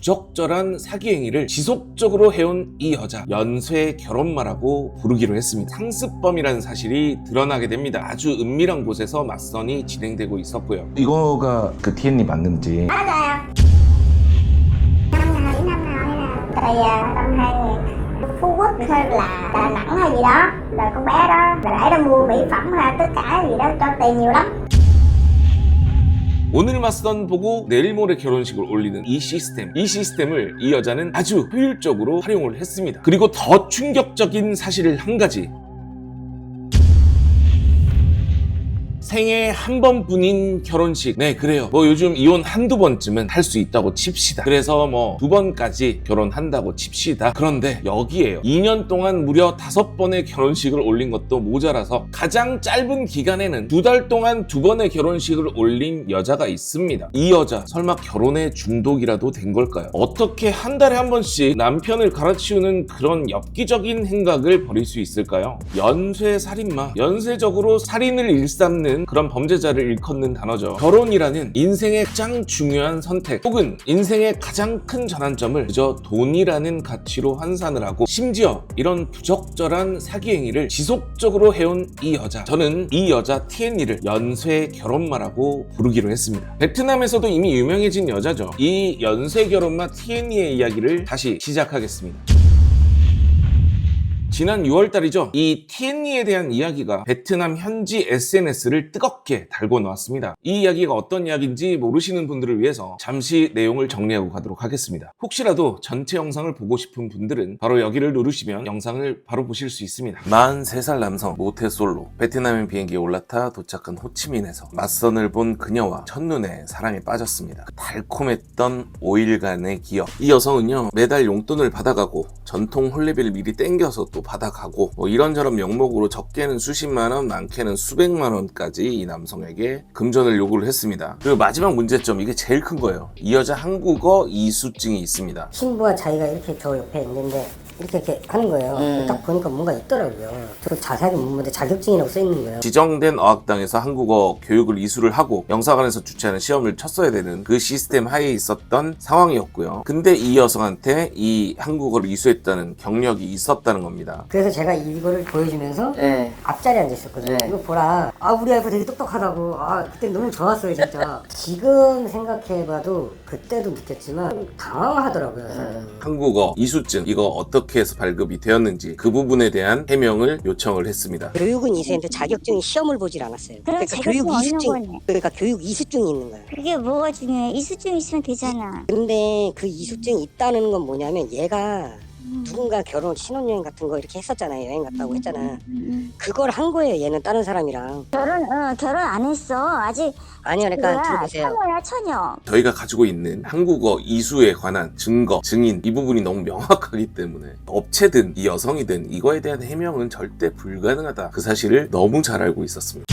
부적절한 사기 행위를 지속적으로 해온 이 여자 연쇄 결혼마라고 부르기로 했습니다. 상습범이라는 사실이 드러나게 됩니다. 아주 은밀한 곳에서 맞선이 진행되고 있었고요. 이거가 그 TN이 맞는지 là 2000 Phú Quốc hay là Đà Nẵng hay gì đó rồi con bé đó rồi để đó mua mỹ phẩm hay tất cả gì đó cho tiền nhiều lắm 오늘 맞선 보고 내일 모레 결혼식을 올리는 이 시스템, 이 시스템을 이 여자는 아주 효율적으로 활용을 했습니다. 그리고 더 충격적인 사실을 한 가지. 생애 한 번뿐인 결혼식. 네, 그래요. 뭐 요즘 이혼 한두 번쯤은 할 수 있다고 칩시다. 그래서 뭐 두 번까지 결혼한다고 칩시다. 그런데 여기에요. 2년 동안 무려 다섯 번의 결혼식을 올린 것도 모자라서 가장 짧은 기간에는 두 달 동안 두 번의 결혼식을 올린 여자가 있습니다. 이 여자 설마 결혼에 중독이라도 된 걸까요? 어떻게 한 달에 한 번씩 남편을 갈아치우는 그런 엽기적인 행각을 벌일 수 있을까요? 연쇄 살인마. 연쇄적으로 살인을 일삼는 그런 범죄자를 일컫는 단어죠. 결혼이라는 인생의 가장 중요한 선택 혹은 인생의 가장 큰 전환점을 그저 돈이라는 가치로 환산을 하고 심지어 이런 부적절한 사기 행위를 지속적으로 해온 이 여자. 저는 이 여자 TN이를 연쇄 결혼마라고 부르기로 했습니다. 베트남에서도 이미 유명해진 여자죠. 이 연쇄 결혼마 TN이의 이야기를 다시 시작하겠습니다. 지난 6월달이죠. 이 TNE에 대한 이야기가 베트남 현지 SNS를 뜨겁게 달고 나왔습니다. 이 이야기가 어떤 이야기인지 모르시는 분들을 위해서 잠시 내용을 정리하고 가도록 하겠습니다. 혹시라도 전체 영상을 보고 싶은 분들은 바로 여기를 누르시면 영상을 바로 보실 수 있습니다. 43살 남성 모태솔로 베트남행 비행기에 올라타 도착한 호치민에서 맞선을 본 그녀와 첫눈에 사랑에 빠졌습니다. 그 달콤했던 5일간의 기억. 이 여성은요 매달 용돈을 받아가고 전통 홀레비를 미리 땡겨서 또 받아가고 뭐 이런저런 명목으로 적게는 수십만 원, 많게는 수백만 원까지 이 남성에게 금전을 요구를 했습니다. 그리고 마지막 문제점 이게 제일 큰 거예요. 이 여자 한국어 이수증이 있습니다. 신부와 자기가 이렇게 저 옆에 있는데 이렇게 이렇게 하는 거예요. 딱 보니까 뭔가 있더라고요. 저 자세하게 못 보는데 자격증이라고 써 있는 거예요. 지정된 어학당에서 한국어 교육을 이수를 하고 영사관에서 주최하는 시험을 쳤어야 되는 그 시스템 하에 있었던 상황이었고요. 근데 이 여성한테 이 한국어를 이수했다는 경력이 있었다는 겁니다. 그래서 제가 이거를 보여주면서 네. 앞자리에 앉아 있었거든요. 네. 이거 보라. 아 우리 아이가 되게 똑똑하다고. 아 그때 너무 좋았어요 진짜. 지금 생각해봐도 그때도 느꼈지만 당황하더라고요. 사람이. 한국어 이수증 이거 어떻게 해서 발급이 되었는지 그 부분에 대한 해명을 요청을 했습니다. 교육은 이수했는데 자격증이 시험을 보질 않았어요. 그럼 그러니까 자격증 교육 없는 이수증, 거네. 그러니까 교육 이수증이 있는 거예요. 그게 뭐가 중요해 이수증 있으면 되잖아 근데 그 이수증이 있다는 건 뭐냐면 얘가 누군가 결혼 신혼여행 같은 거 이렇게 했었잖아요. 여행 갔다고 했잖아. 음. 그걸 한 거예요. 얘는 다른 사람이랑. 결혼 어 결혼 안 했어 아직 아니요, 그러니까 그거야 들어보세요. 처녀야 처녀 저희가 가지고 있는 한국어 이수에 관한 증거, 증인 이 부분이 너무 명확하기 때문에 업체든 이 여성이든 이거에 대한 해명은 절대 불가능하다. 그 사실을 너무 잘 알고 있었습니다.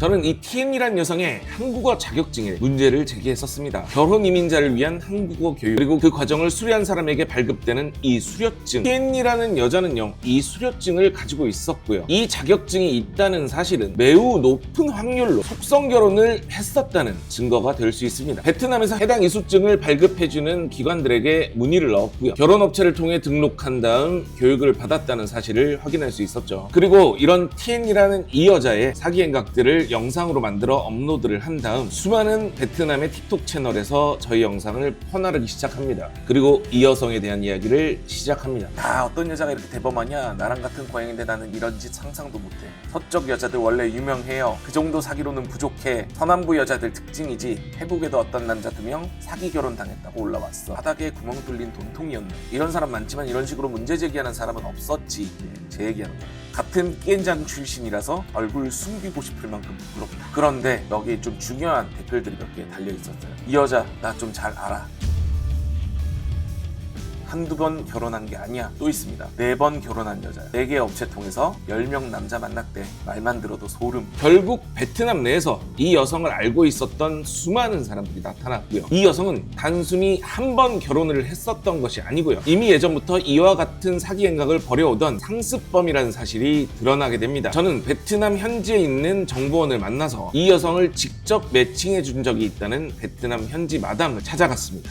저는 이 TN이란 여성의 한국어 자격증에 문제를 제기했었습니다. 결혼 이민자를 위한 한국어 교육 그리고 그 과정을 수료한 사람에게 발급되는 이 수료증. TN이라는 여자는요 이 수료증을 가지고 있었고요. 이 자격증이 있다는 사실은 매우 높은 확률로 속성 결혼을 했었다는 증거가 될 수 있습니다. 베트남에서 해당 이수증을 발급해주는 기관들에게 문의를 넣었고요. 결혼 업체를 통해 등록한 다음 교육을 받았다는 사실을 확인할 수 있었죠. 그리고 이런 TN이라는 이 여자의 사기 행각들을 영상으로 만들어 업로드를 한 다음 수많은 베트남의 틱톡 채널에서 저희 영상을 퍼나르기 시작합니다. 그리고 이 여성에 대한 이야기를 시작합니다. 아 어떤 여자가 이렇게 대범하냐? 나랑 같은 고양인데 나는 이런 짓 상상도 못해. 서쪽 여자들 원래 유명해요. 그 정도 사기로는 부족해. 서남부 여자들 특징이지. 태국에도 어떤 남자 두 명 사기 결혼 당했다고 올라왔어. 바닥에 구멍 뚫린 돈통이었네. 이런 사람 많지만 이런 식으로 문제 제기하는 사람은 없었지. 제 얘기하는 거예요. 같은 깽장 출신이라서 얼굴 숨기고 싶을 만큼 부끄럽다. 그런데 여기에 좀 중요한 댓글들이 몇 개 달려 있었어요. 이 여자 나 좀 잘 알아. 한두 번 결혼한 게 아니야. 또 있습니다. 네 번 결혼한 여자. 네 개 업체 통해서 10명 남자 만났대. 말만 들어도 소름. 결국 베트남 내에서 이 여성을 알고 있었던 수많은 사람들이 나타났고요. 이 여성은 단순히 한 번 결혼을 했었던 것이 아니고요. 이미 예전부터 이와 같은 사기 행각을 벌여오던 상습범이라는 사실이 드러나게 됩니다. 저는 베트남 현지에 있는 정보원을 만나서 이 여성을 직접 매칭해 준 적이 있다는 베트남 현지 마담을 찾아갔습니다.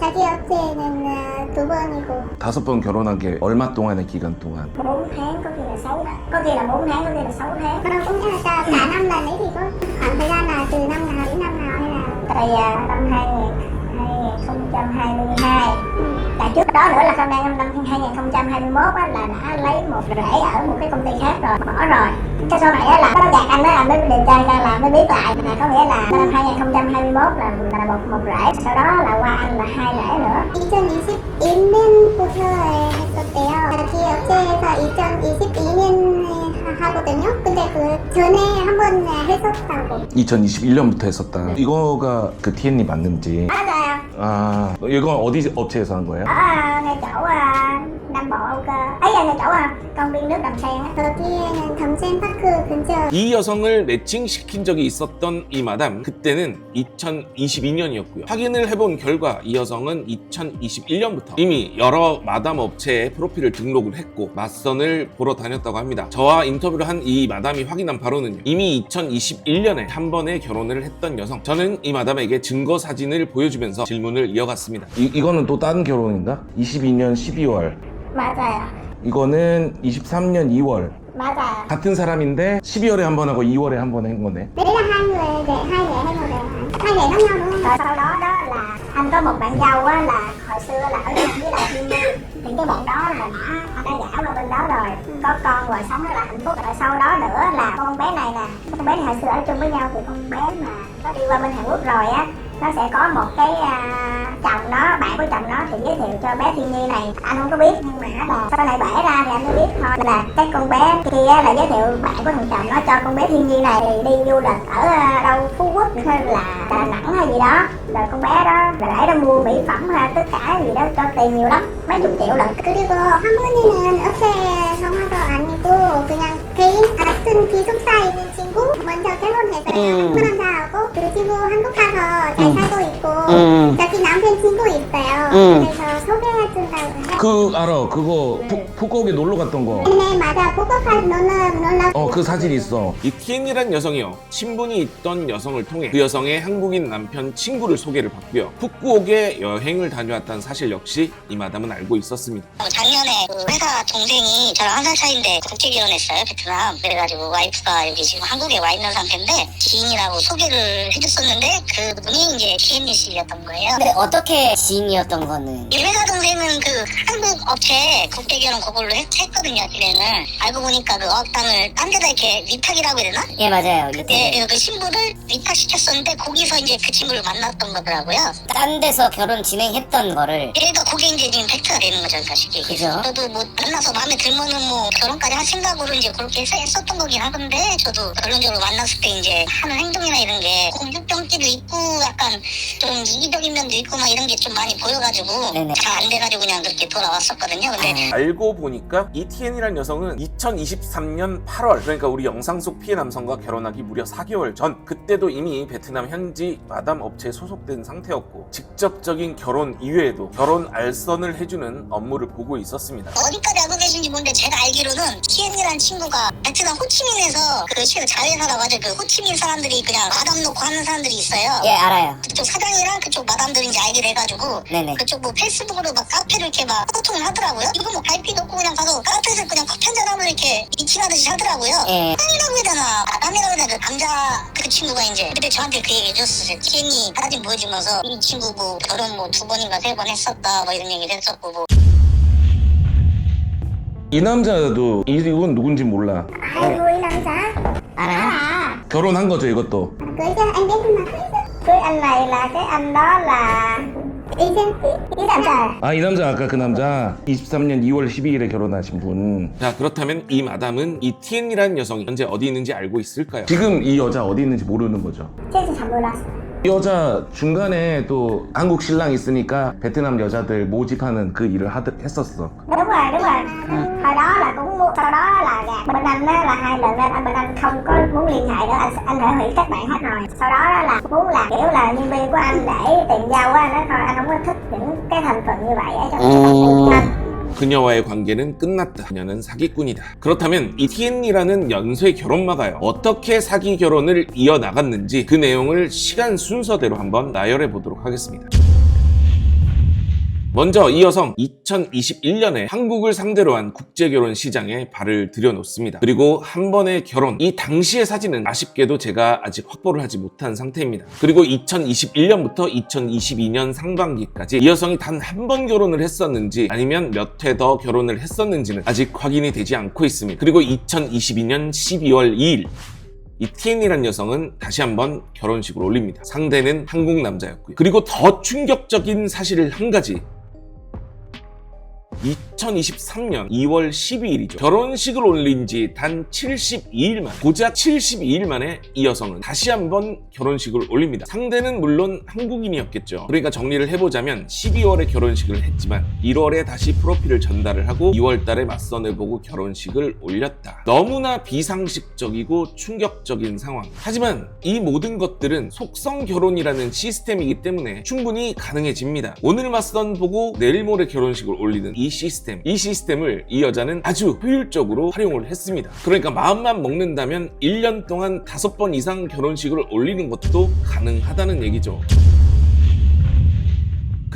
자기 업체는 아, 두 번이고 다섯 번 결혼한 게 얼마 동안의 기간 동안? 4 tháng có khi là 6 tháng có khi là 4 tháng có khi là 6 tháng nó cũng là cả, cả năm lần ấy thì có khoảng thời gian là từ năm nào đến năm nào hay là tại à, năm 2022 tại trước đó nữa là sau đây năm 2021 á, là đã lấy một rễ ở một cái công ty khác rồi bỏ rồi cái sau này á, là nó gạt anh đó là mới điều tra ra là mới biết lại là có nghĩa là năm 2021 là là một một rễ sau đó là qua anh là hai rễ nữa 2021년부터 했었대요 자기 업체에서 2022년 하거든요 근데 그 전에 한 번 했었다고 2021년부터 했었다. 이거가 그 TN이 맞는지. 맞아요 아, 이건 어디 업체에서 한 거예요? ở ngay 근처 이 여성을 매칭시킨 적이 있었던 이 마담 그때는 2022년이었고요. 확인을 해본 결과 이 여성은 2021년부터 이미 여러 마담 업체에 프로필을 등록을 했고 맞선을 보러 다녔다고 합니다. 저와 인터뷰를 한 이 마담이 확인한 바로는요. 이미 2021년에 한 번에 결혼을 했던 여성. 저는 이 마담에게 증거 사진을 보여주면서 질문을 이어갔습니다. 이, 이거는 또 다른 결혼인가? 22년 12월. 맞아요 이거는 23년 2월. 맞아요 같은 사람인데 12월에 한 번 하고 2월에 한 번 한 거네. đấy là hai người để hai người hay một người hai người giống nhau đúng không rồi sau đó đó là anh có một bạn dâu á là hồi xưa là ở chung với lại thiên nhiên thì cái bạn đó là đã đã gả qua bên đó rồi có con rồi sống rất là hạnh phúc rồi sau đó nữa là con bé này nè con bé này hồi xưa ở chung với nhau thì con bé mà nó đi qua bên Hàn Quốc rồi á nó sẽ có một cái uh, chồng nó bạn của chồng nó thì giới thiệu cho bé thiên nhi này. Anh không có biết nhưng mà là sau này bể ra thì anh mới biết thôi. Là cái con bé kia là giới thiệu bạn của thằng chồng nó cho con bé thiên nhi này. Thì đi du lịch ở à, đâu phú quốc hay là đà nẵng hay gì đó. Rồi con bé đó là để nó mua mỹ phẩm hay tất cả gì đó cho tiền nhiều lắm. Mấy chục triệu lần cứ đi vô. Không có như là ở xe. Không có ảnh của tư nhân thì anh xin kia cũng say 친구 먼저 결혼해서요 그 남자하고 그 친구 한국 가서 잘 살고 있고 자기 남편 친구 있어요. 그래서 소개해준다고 해그 알아. 그거 푸, 푸꾸옥에 놀러 갔던 거. 네 맞아. 보고파 놀러 놀러 어, 그 사진 있어. 이 티엔이란 여성이요. 친분이 있던 여성을 통해 그 여성의 한국인 남편 친구를 소개를 받고요. 푸꾸옥에 여행을 다녀왔다는 사실 역시 이 마담은 알고 있었습니다. 어, 작년에 그 회사 동생이 저랑 한 살 차이인데 국제 결혼했어요 베트남. 그래가지고 와이프가 여기 지금 한국 에 와 있는 상태인데 지인이라고 소개를 해줬었는데 그분이 이제 TND 씨였던 거예요. 근데 어떻게 지인이었던 거는? 이 회사 동생은 그 한국 업체 국제 결혼 그걸로 했, 했거든요 그때는 알고 보니까 그 어학당을 딴 데다 이렇게 위탁이라고 해야 되나? 예 맞아요. 네, 이때 그 신부를 위탁시켰었는데 거기서 이제 그 친구를 만났던 거더라고요. 딴 데서 결혼 진행했던 거를. 그러니까 그게 이제 지금 팩트가 되는 거죠, 사실. 그죠. 저도 뭐 만나서 마음에 들면은 뭐 결혼까지 할 생각으로 이제 그렇게 했- 했었던 거긴 하던데 저도 결론적으로 만났을 때 이제 하는 행동이나 이런 게 공주병기도 있고 약간 좀 이기적인 면도 있고 막 이런 게 좀 많이 보여가지고 네네. 잘 안 돼가지고 그냥 그렇게 돌아왔었거든요. 근데 알고 보니까 이 티엔이란 여성은 2023년 8월 그러니까 우리 영상 속 피해 남성과 결혼하기 무려 4개월 전 그때도 이미 베트남 현지 마담 업체에 소속된 상태였고 직접적인 결혼 이외에도 결혼 알선을 해주는 업무를 보고 있었습니다 어디까지 알고 계신지 모르는데 제가 알기로는 TN이라는 친구가 베트남 호치민에서 그 시- 자회사라고 하죠. 그 호치민 사람들이 그냥 마담 놓고 하는 사람들이 있어요. 예 알아요. 그쪽 사장이랑 그쪽 마담들이 이제 알게 돼가지고 네네. 그쪽 뭐 페이스북으로 막 카페를 이렇게 막 소통을 하더라고요. 이거 뭐 갈피도 없고 그냥 가서 카페에서 그냥 커피 한잔 하면 이렇게 미팅하듯이 하더라고요. 예. 사장이라고 해야 되나 마담이라고 해야 되나 그 남자 그 친구가 이제 그때 저한테 그 얘기 해줬어요. 티엔이 사진 보여주면서 이 친구 뭐 결혼 뭐 두 번인가 세 번 했었다 뭐 이런 얘기를 했었고 뭐 이 남자도 이- 이건 누군지 몰라. nuôi năm xã 알아요? à 결혼한 거죠 이것도. cưới chứ anh biết mà cưới anh này là cái anh đó là y chứ y làm sao 아이 남자 아까 그 남자 23년 2월 12일에 결혼하신 분. 자 그렇다면 이 마담은 이 티엔이라는 여성이 현재 어디 있는지 알고 있을까요? 지금 이 여자 어디 있는지 모르는 거죠. là 이 여자 중간에 또 한국 신랑 있으니까 베트남 여자들 모집하는 그 일을 하드, 했었어. đúng rồi đúng rồi hồi đó là cũng mua sau đó là gạt bên anh á là hai lần lên anh bên anh không có muốn liên hệ nữa anh anh thể hủy các bạn hết rồi sau đó đó là muốn là kiểu là nhân viên của anh để tiền dâu á nói thôi anh không có thích những cái thành phần như vậy ở trong công ty của anh 그녀와의 관계는 끝났다. 그녀는 사기꾼이다. 그렇다면 이 티엔이라는 연쇄 결혼마가요. 어떻게 사기 결혼을 이어나갔는지 그 내용을 시간 순서대로 한번 나열해 보도록 하겠습니다. 먼저 이 여성 2021년에 한국을 상대로 한 국제결혼 시장에 발을 들여놓습니다. 그리고 한 번의 결혼, 이 당시의 사진은 아쉽게도 제가 아직 확보를 하지 못한 상태입니다. 그리고 2021년부터 2022년 상반기까지 이 여성이 단 한 번 결혼을 했었는지 아니면 몇 회 더 결혼을 했었는지는 아직 확인이 되지 않고 있습니다. 그리고 2022년 12월 2일 이 티엔이라는 여성은 다시 한번 결혼식을 올립니다. 상대는 한국 남자였고요. 그리고 더 충격적인 사실을 한 가지 2023년 2월 12일이죠. 결혼식을 올린 지 단 72일 만, 고작 72일 만에 이 여성은 다시 한번 결혼식을 올립니다. 상대는 물론 한국인이었겠죠. 그러니까 정리를 해보자면 12월에 결혼식을 했지만 1월에 다시 프로필을 전달을 하고 2월 달에 맞선을 보고 결혼식을 올렸다. 너무나 비상식적이고 충격적인 상황. 하지만 이 모든 것들은 속성 결혼이라는 시스템이기 때문에 충분히 가능해집니다. 오늘 맞선 보고 내일 모레 결혼식을 올리는 이 시스템, 이 시스템을 이 여자는 아주 효율적으로 활용을 했습니다. 그러니까 마음만 먹는다면 1년 동안 5번 이상 결혼식을 올리는 것도 가능하다는 얘기죠.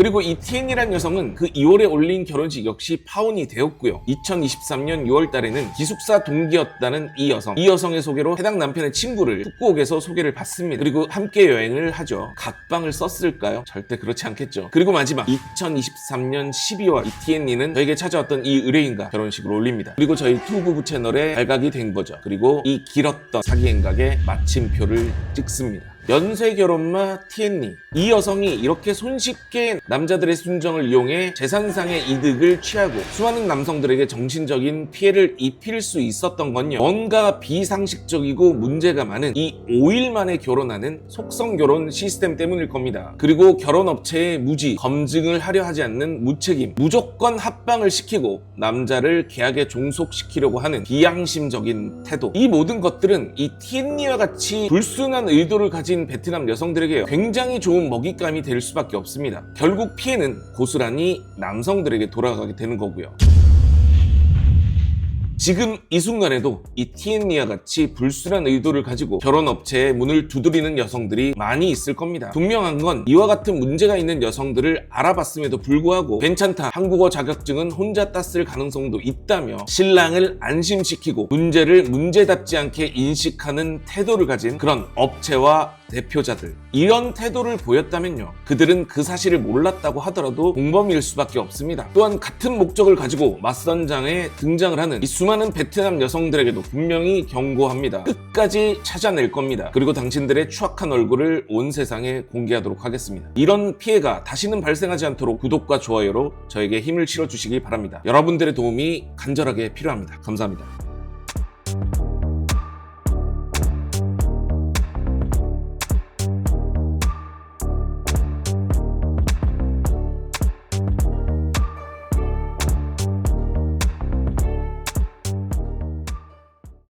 그리고 이 티엔이란 여성은 그 2월에 올린 결혼식 역시 파혼이 되었고요. 2023년 6월 달에는 기숙사 동기였다는 이 여성. 이 여성의 소개로 해당 남편의 친구를 북구옥에서 소개를 받습니다. 그리고 함께 여행을 하죠. 각방을 썼을까요? 절대 그렇지 않겠죠. 그리고 마지막 2023년 12월 이 티엔니는 저에게 찾아왔던 이 의뢰인과 결혼식을 올립니다. 그리고 저희 투부부 채널에 발각이 된 거죠. 그리고 이 길었던 사기 행각에 마침표를 찍습니다. 연쇄 결혼마 티엔니. 이 여성이 이렇게 손쉽게 남자들의 순정을 이용해 재산상의 이득을 취하고 수많은 남성들에게 정신적인 피해를 입힐 수 있었던 건요. 뭔가 비상식적이고 문제가 많은 이 5일 만에 결혼하는 속성 결혼 시스템 때문일 겁니다. 그리고 결혼 업체의 무지 검증을 하려 하지 않는 무책임 무조건 합방을 시키고 남자를 계약에 종속시키려고 하는 비양심적인 태도. 이 모든 것들은 이 티엔니와 같이 불순한 의도를 가진 베트남 여성들에게 굉장히 좋은 먹잇감이 될 수밖에 없습니다. 결국 피해는 고스란히 남성들에게 돌아가게 되는 거고요. 지금 이 순간에도 이 티엔니와 같이 불순한 의도를 가지고 결혼 업체에 문을 두드리는 여성들이 많이 있을 겁니다. 분명한 건 이와 같은 문제가 있는 여성들을 알아봤음에도 불구하고 괜찮다 한국어 자격증은 혼자 땄을 가능성도 있다며 신랑을 안심시키고 문제를 문제답지 않게 인식하는 태도를 가진 그런 업체와 대표자들. 이런 태도를 보였다면요. 그들은 그 사실을 몰랐다고 하더라도 공범일 수밖에 없습니다. 또한 같은 목적을 가지고 맞선장에 등장을 하는 이 수많은 베트남 여성들에게도 분명히 경고합니다. 끝까지 찾아낼 겁니다. 그리고 당신들의 추악한 얼굴을 온 세상에 공개하도록 하겠습니다. 이런 피해가 다시는 발생하지 않도록 구독과 좋아요로 저에게 힘을 실어주시기 바랍니다. 여러분들의 도움이 간절하게 필요합니다. 감사합니다